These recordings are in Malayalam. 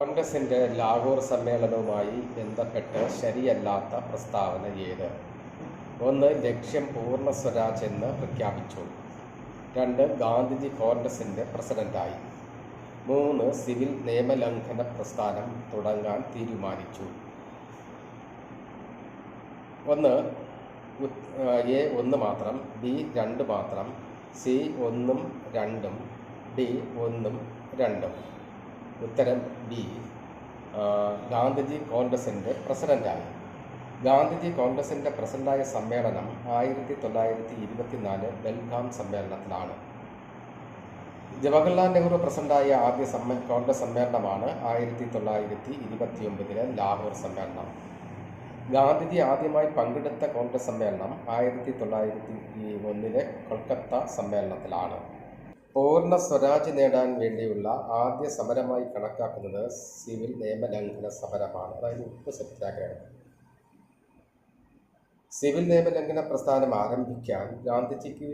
കോൺഗ്രസിന്റെ ലാഹോർ സമ്മേളനവുമായി ബന്ധപ്പെട്ട് ശരിയല്ലാത്ത പ്രസ്താവന ഏത്? ഒന്ന് ലക്ഷ്യം പൂർണ സ്വരാജ് എന്ന് പ്രഖ്യാപിച്ചു. രണ്ട് ഗാന്ധിജി കോൺഗ്രസിന്റെ പ്രസിഡന്റായി. മൂന്ന് സിവിൽ നിയമലംഘന പ്രസ്ഥാനം തുടങ്ങാൻ തീരുമാനിച്ചു. ഒന്ന് എ ഒന്ന് മാത്രം ബി രണ്ട് മാത്രം സി ഒന്നും രണ്ടും ഡി ഒന്നും രണ്ടും. ഉത്തരം ബി. ഗാന്ധിജി കോൺഗ്രസിന്റെ പ്രസിഡന്റായി ഗാന്ധിജി കോൺഗ്രസിന്റെ പ്രസിഡന്റായ സമ്മേളനം ആയിരത്തി തൊള്ളായിരത്തി ഇരുപത്തിനാല് ബെൽഗാം സമ്മേളനത്തിലാണ്. ജവഹർലാൽ നെഹ്റു പ്രസിഡന്റായ ആദ്യ സമ്മേ കോൺഗ്രസ് സമ്മേളനമാണ് ആയിരത്തി തൊള്ളായിരത്തി ഇരുപത്തി ഒമ്പതിലെ ലാഹോർ സമ്മേളനം. ഗാന്ധിജി ആദ്യമായി പങ്കെടുത്ത കോൺഗ്രസ് സമ്മേളനം ആയിരത്തി തൊള്ളായിരത്തി ഒന്നിലെ കൊൽക്കത്ത സമ്മേളനത്തിലാണ്. പൂർണ സ്വരാജ് നേടാൻ വേണ്ടിയുള്ള ആദ്യ സമരമായി കണക്കാക്കുന്നത് സിവിൽ നിയമലംഘന സമരമാണ്. അതായത് ഉപ്പ് സത്യാഗ്രഹം. സിവിൽ നിയമലംഘന പ്രസ്ഥാനം ആരംഭിക്കാൻ ഗാന്ധിജിക്ക്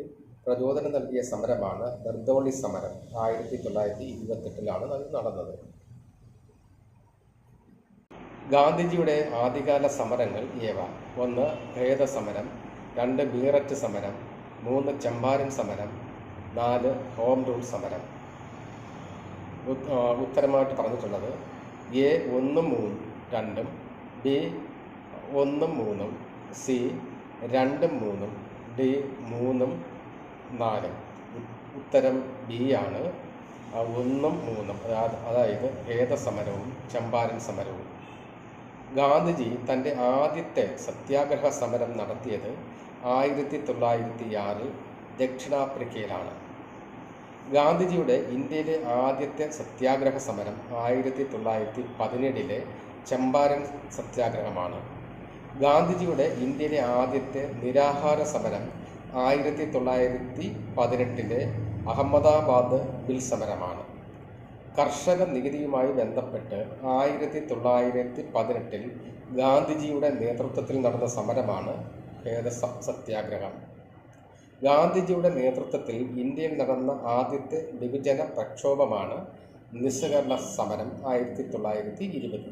പ്രചോദനം നൽകിയ സമരമാണ് ദർദോളി സമരം. ആയിരത്തി തൊള്ളായിരത്തി ഇരുപത്തെട്ടിലാണ് അത് നടന്നത്. ഗാന്ധിജിയുടെ ആദ്യകാല സമരങ്ങൾ ഏവ ഒന്ന് ഭേദസമരം രണ്ട് ബീററ്റ് സമരം മൂന്ന് ചമ്പാരൻ സമരം നാല് ഹോം റൂൾ സമരം. ഉത്തരമായിട്ട് പറഞ്ഞിട്ടുള്ളത് എ ഒന്നും മൂന്ന് രണ്ടും ബി ഒന്നും മൂന്നും സി രണ്ടും മൂന്നും ഡി മൂന്നും നാലും. ഉത്തരം ബി ആണ്. ഒന്നും മൂന്നും അതായത് അതായത് സമരവും ചമ്പാരൻ സമരവും. ഗാന്ധിജി തന്റെ ആദ്യത്തെ സത്യാഗ്രഹ സമരം നടത്തിയത് ആയിരത്തി തൊള്ളായിരത്തി ആറിൽ ദക്ഷിണാഫ്രിക്കയിലാണ്. ഗാന്ധിജിയുടെ ഇന്ത്യയിലെ ആദ്യത്തെ സത്യാഗ്രഹ സമരം ആയിരത്തി തൊള്ളായിരത്തി പതിനേഴിലെ ചമ്പാരൻ സത്യാഗ്രഹമാണ്. ഗാന്ധിജിയുടെ ഇന്ത്യയിലെ ആദ്യത്തെ നിരാഹാര സമരം ആയിരത്തി തൊള്ളായിരത്തി പതിനെട്ടിലെ അഹമ്മദാബാദ് ബിൽ സമരമാണ്. കർഷക നികുതിയുമായി ബന്ധപ്പെട്ട് ആയിരത്തി തൊള്ളായിരത്തി പതിനെട്ടിൽ ഗാന്ധിജിയുടെ നേതൃത്വത്തിൽ നടന്ന സമരമാണ് ഭേദ സത്യാഗ്രഹം. ഗാന്ധിജിയുടെ നേതൃത്വത്തിൽ ഇന്ത്യയിൽ നടന്ന ആദ്യത്തെ വിഭജന പ്രക്ഷോഭമാണ് നിസ്സഹകരണ സമരം ആയിരത്തി തൊള്ളായിരത്തി ഇരുപത്